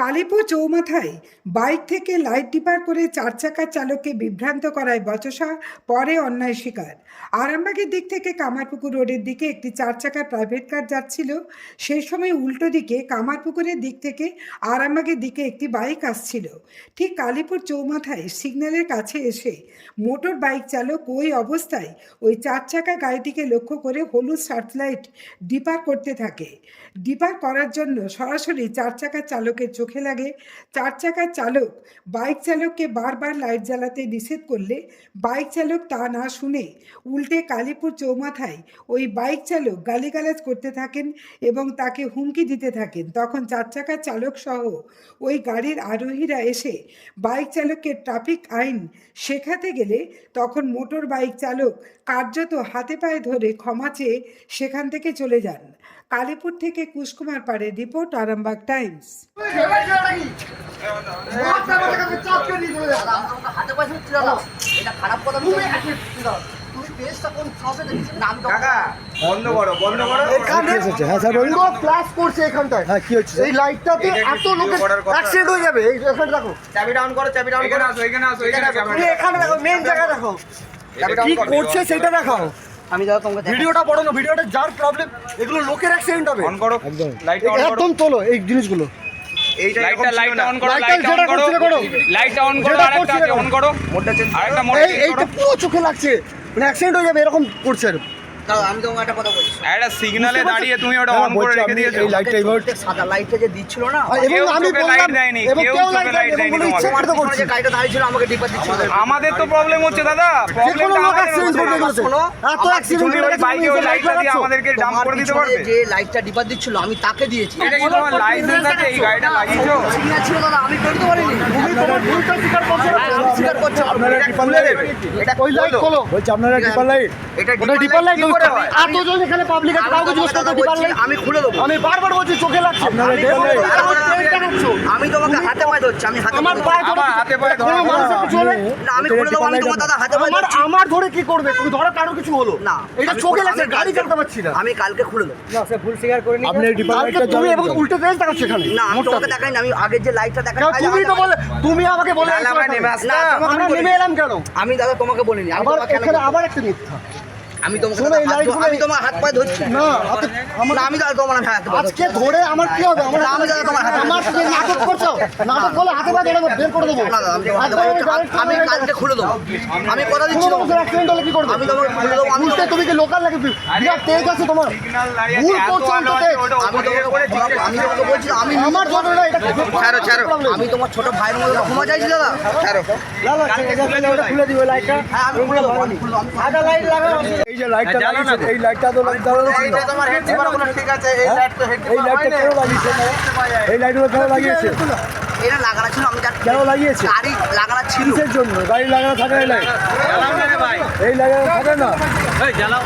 কালীপুর চৌমাথায় বাইক থেকে light dipper করে চার চাকার চালককে বিভ্রান্ত করায় বচসা, পরে অন্যায় শিকার। আরামবাগের দিক থেকে কামারপুকুর রোডের দিকে একটি চার চাকার প্রাইভেট কার যাচ্ছিল। সেই সময় উল্টো দিকে কামারপুকুরের দিক থেকে আরামবাগের দিকে একটি বাইক আসছিল। ঠিক কালীপুর চৌমাথায় সিগন্যালের কাছে এসে মোটর বাইক চালক ওই অবস্থায় ওই চার চাকা গাড়িটিকে লক্ষ্য করে হলুদ সার্চলাইট ডিপার করতে থাকে। ডিপার করার জন্য সরাসরি চার চাকার চালকের চোখে লাগে। চার চাকার চালক বাইক চালককে বারবার লাইট জ্বালাতে নিষেধ করলে বাইক চালক তা না শুনে উল্টে কালীপুর চৌমাথায় ওই বাইক চালক গালিগালাজ করতে থাকেন এবং তাকে হুমকি দিতে থাকেন। তখন চার চাকার চালক সহ ওই গাড়ির আরোহীরা এসে বাইক চালককে ট্রাফিক আইন শেখাতে গেলে তখন মোটর বাইক চালক কার্যত হাতে পায়ে ধরে ক্ষমা চেয়ে সেখান থেকে চলে যান। কালীপুর থেকে কুশকুমার পাড়ে রিপোর্ট, আরামবাগ টাইমস। হাতে পয়সা দিচ্ছি দাদা এটা খারাপ কথা তুমি তুমি পেজটা কোন সাহসে দেখছিস না আমি কাকা বন্ধ করো বন্ধ করো এখানে হ্যাঁ স্যার বলুন পুরো ফ্ল্যাশ করছে এখানটায় হ্যাঁ কি হচ্ছে এই লাইটটাতে এটা কি এত video লোকের করার কথা? অ্যাক্সিডেন্ট হয়ে যাবে এই এখানে রাখো চাবি ডাউন করো চাবি ডাউন করো আসো এখানে আসো এখানে আসো তুমি এখানে রাখো মেন জায়গায় রাখো কি করছে সেটা দেখাও আমি দাদা তোমাকে ভিডিওটা বড় না ভিডিওটা যার প্রবলেম এগুলো লোকের অ্যাক্সিডেন্ট হবে অন করো একদম। একদম তোলো এই জিনিসগুলো এইটা লাইটটা লাইটটা অন করো লাইটটা লাইটটা অন করো। লাইটটা অন করো আরেকটা অন করো। মোডটা চেঞ্জ আরেকটা মোড এই এইটা পুরো চোখে লাগছে মানে অ্যাক্সিডেন্ট হয়ে যাবে এরকম করছে আমি তোমাকে একটা কথা বলছি একটা সিগনালে দাঁড়িয়ে তুমি ওটা হ্যাঁ, অন করে রেখে দিয়েছ। এই লাইটটা এইভাবে সাদা লাইটটা যে দিচ্ছিল না এবং আমি চোখে দেয়নি, কেউ কেউ চোখে লাইট দেয়নি দেয়নি এবং ইচ্ছে তোমাকে। করে তো পিছনে গাড়িটা দাঁড়িয়ে ছিল আমাকে ডিপার দিচ্ছিল আমাদের তো প্রবলেম হচ্ছে দাদা। প্রবলেমটা আমাদের অ্যাক্সিডেন্ট হচ্ছে। করে এত অ্যাক্সিডেন্ট তুমি ওই বাইকে ওই লাইটটা দিয়ে আমাদেরকে ডাম্প করে দিতে পারবে? যে লাইটটা ডিপার দিচ্ছিল আমি তাকে দিয়েছি। এটা কি তোমার লাইসেন্স আছে এই গাড়িটা লাগিয়েছো? সিগন্যাল ছিল দাদা আমি করতে পারিনি। তুমি তোমার ভুলটা স্বীকার করছ না। হ্যাঁ, আমি স্বীকার করছি আপনারা খুলে লাইট? এটা ওই লাইট খোলো। বলছি আপনারা টিপার লাইট? এটা ডিপার লাইট করে এতজন এখানে পাবলিক আছে কাউকে জিজ্ঞেস করতে ডিপার লাইট? আমি খুলে দেবো। আমি বারবার বলছি চোখে লাগছে। আপনারা ডিপার লাইট? আমার আমি তোমাকে হাতে পায়ে ধরছি আমি হাতে আমার পায়ে ধরে হাতে পায়ে ধরা কোনো মানুষের কিছু হলে না আমি খুলে দেবো আমি তোমার দাদা হাতে পায়ে আমার আমার ধরে কি করবে? তুমি ধরো কারও কিছু হলো। না এটা চোখে লাগছে গাড়ি চালাতে পারছি না। আমি কালকে খুলে দেবো। আপনি ডিপার লাইটটা তুমি এবং উল্টে দেশ দেখাচ্ছ এখানে না আমি। তোমাকে দেখাই না আমি আগের যে লাইটটা দেখাই তুমি তো বলে তুমি আমাকে বলে নেমে। না, তোমাকে নেমে এলাম কেন? আমি দাদা তোমাকে বলিনি আবার আবার একটা মিথ্যা। আমি তোমাকে তোমার হাত পায়ে ধরছি। না আমি দাদা তোমার হাত আজকে ধরে আমার কি হবে? আমার আমি দাদা তোমার হাতে- আমার সাথে নাটক করছ? নাটক করলে হাতে পা ধরে বের করে দেবো। আমি কালকে খুলে দেবো। আমি কথা দিচ্ছি তোমাকে। accident হলে কি করবে? আমি তোমাকে খুলে দেবো, আমি তুমি কি লোকাল নাকি? বিরাট তেজ আছে তোমার। ভুল করছ তো আমি তোমাকে আমি তোমাকে বলছি আমি আমার জন্য না, এটা ছাড়ো ছাড়ো। আমি তোমার ছোট ভাইয়ের মধ্যে ক্ষমা চাইছি দাদা ছাড়ো। খুলে দিব লাইটটা হ্যাঁ আমি খুলে দেবো আমি খুলে দেবো। আমি আধা লাইট লাগাও। এই যে লাইটটা হ্যাঁ, এই লাইটটা তো লাইট জ্বালানো ছিল এইটা তোমার হেড ডিপার ঠিক আছে এই লাইট তো হেড এই লাইটটা কেন লাগিয়েছে? এই লাইটগুলো কেন লাগিয়েছে? এটা লাগানো ছিল আমি জানি। কেন লাগিয়েছে? গাড়ি লাগানো ছিল। কিসের জন্য? গাড়ি লাগানো থাকে না। এই লাইট এই লাগানো থাকে না। জ্বালাও।